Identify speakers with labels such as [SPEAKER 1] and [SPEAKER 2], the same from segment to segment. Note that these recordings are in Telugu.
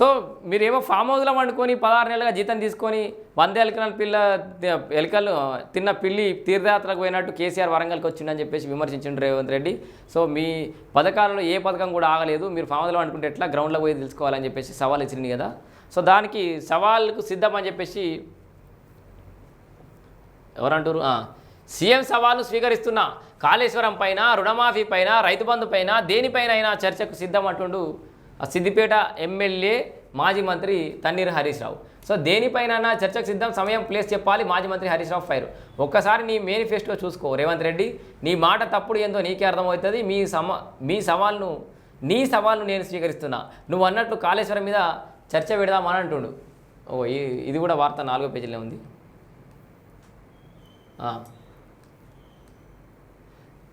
[SPEAKER 1] సో మీరేమో ఫామ్ హౌస్లో వండుకొని పదహారు నెలలుగా జీతం తీసుకొని వంద ఎలకల పిల్ల ఎలకలు తిన్న పిల్లి తీర్థయాత్రకు పోయినట్టు కేసీఆర్ వరంగల్కి వచ్చిండని చెప్పేసి విమర్శించిండు రేవంత్ రెడ్డి. సో మీ పథకాలలో ఏ పథకం కూడా ఆగలేదు. మీరు ఫామ్ హౌస్లో వండుకుంటే ఎట్లా గ్రౌండ్లో పోయి తెలుసుకోవాలని చెప్పేసి సవాల్ ఇచ్చింది కదా. సో దానికి సవాల్కు అని చెప్పేసి ఎవరంటారు సీఎం సవాల్ను స్వీకరిస్తున్నా. కాళేశ్వరం పైన రుణమాఫీ పైన రైతు బంధు పైన దేనిపైన అయినా చర్చకు సిద్ధం అంటుండు సిద్దిపేట ఎమ్మెల్యే మాజీ మంత్రి తన్నీరు హరీష్ రావు సో దేనిపైన చర్చకు సిద్ధం సమయం ప్లేస్ చెప్పాలి. మాజీ మంత్రి హరీష్ రావు ఫైర్. ఒక్కసారి నీ మేనిఫెస్టో చూసుకో రేవంత్ రెడ్డి. నీ మాట తప్పుడు ఏందో నీకే అర్థమవుతుంది. మీ సమా మీ సవాల్ను నీ సవాల్ను నేను స్వీకరిస్తున్నా. నువ్వు అన్నట్లు కాళేశ్వరం మీద చర్చ పెడదామని అంటుండు. ఓ ఈ- ఇది కూడా వార్త నాలుగో పేజీలో ఉంది.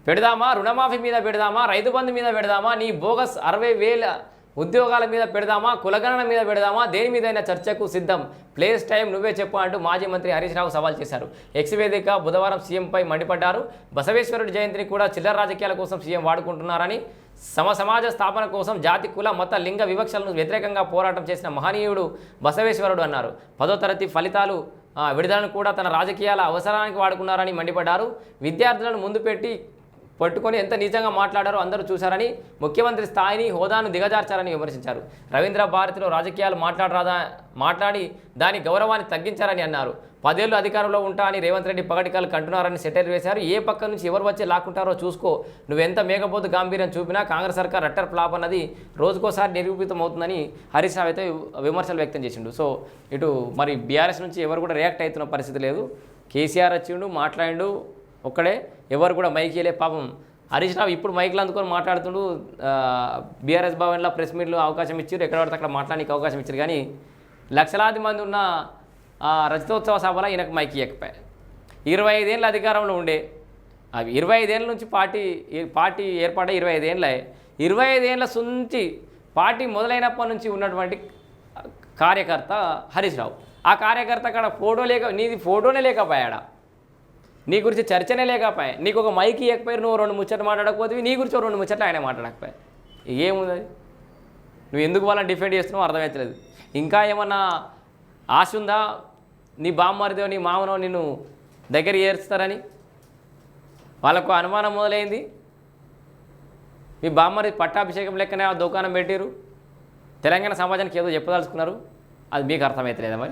[SPEAKER 1] పెడదామా? రుణమాఫీ మీద పెడదామా? రైతు బంధు మీద పెడదామా? నీ బోగస్ అరవై వేల ఉద్యోగాల మీద పెడదామా? కులగణన మీద పెడదామా? దేని మీదైనా చర్చకు సిద్ధం? ప్లేస్ టైం నువ్వే చెప్పు అంటూ మాజీ మంత్రి హరీష్ రావు సవాల్ చేశారు. ఎక్స్ వేదిక బుధవారం సీఎంపై మండిపడ్డారు. బసవేశ్వరుడి జయంతిని కూడా చిల్లర రాజకీయాల కోసం సీఎం వాడుకుంటున్నారని సమ సమాజ స్థాపన కోసం జాతి కుల మత లింగ వివక్షలను వ్యతిరేకంగా పోరాటం చేసిన మహనీయుడు బసవేశ్వరుడు అన్నారు. పదో తరగతి ఫలితాలు విడుదలను కూడా తన రాజకీయాల అవసరానికి వాడుకున్నారని మండిపడ్డారు. విద్యార్థులను ముందు పెట్టి పట్టుకొని ఎంత నిజంగా మాట్లాడారో అందరూ చూశారని ముఖ్యమంత్రి స్థాయిని హోదాను దిగజార్చారని విమర్శించారు. రవీంద్ర భారతిలో రాజకీయాలు మాట్లాడరాదా మాట్లాడి దాని గౌరవాన్ని తగ్గించారని అన్నారు. పదేళ్ళు అధికారంలో ఉంటా అని రేవంత్ రెడ్డి పగటికాలు కంటున్నారని సెటైర్ వేశారు. ఏ పక్క నుంచి ఎవరు వచ్చి లాక్కుంటారో చూసుకో. నువ్వెంత మేకపోతు గాంభీర్యం చూపినా కాంగ్రెస్ సర్కార్ రట్టర్ ఫ్లాప్ అన్నది రోజుకోసారి నిరూపితం అవుతుందని హరీష్ రావు అయితే విమర్శలు వ్యక్తం చేసిండు. సో ఇటు మరి బీఆర్ఎస్ నుంచి ఎవరు కూడా రియాక్ట్ అవుతున్న పరిస్థితి లేదు. కేసీఆర్ వచ్చిండు మాట్లాడిండు ఒక్కడే ఎవరు కూడా మైక్ చేయలే పాపం. హరీష్ రావు ఇప్పుడు మైక్లు అందుకొని మాట్లాడుతుండు బీఆర్ఎస్ భవన్లో ప్రెస్ మీట్లు అవకాశం ఇచ్చారు ఎక్కడ పడితే అక్కడ మాట్లాడానికి అవకాశం ఇచ్చారు కానీ లక్షలాది మంది ఉన్న రచితోత్సవ రజతోత్సవ సభలో ఈయనకు మైక్ ఇవ్వకపోయాయి ఇరవై ఐదేళ్ళు అధికారంలో ఉండే అవి ఇరవై ఐదేళ్ళ నుంచి పార్టీ పార్టీ ఏర్పడే ఇరవై ఐదేళ్ళే ఇరవై ఐదేళ్ళ నుంచి పార్టీ మొదలైనప్పటి నుంచి ఉన్నటువంటి కార్యకర్త హరీష్ రావు. ఆ కార్యకర్త అక్కడ ఫోటో లేక నీది ఫోటోనే లేకపోయాడా? నీ గురించి చర్చనే లేకపోయి. నీకు ఒక మైక్ ఇవ్వకపోయి నువ్వు రెండు ముచ్చట్లు మాట్లాడకపోతే నీ గురించి రెండు ముచ్చట్లు ఆయన మాట్లాడకపోయా. ఏముంది? నువ్వు ఎందుకు వాళ్ళని డిఫెండ్ చేస్తున్నావు అర్థమవుతలేదు ఇంకా ఏమన్నా ఆశ ఉందా? నీ బామ్మరిదో నీ మామనో నిన్ను దగ్గర చేరుస్తారని? వాళ్ళకు అనుమానం మొదలైంది. మీ బామ్మరి పట్టాభిషేకం లెక్కనే ఆ దుకాణం పెట్టారు తెలంగాణ సమాజానికి ఏదో చెప్పదలుచుకున్నారు. అది మీకు అర్థమవుతలేదా మరి?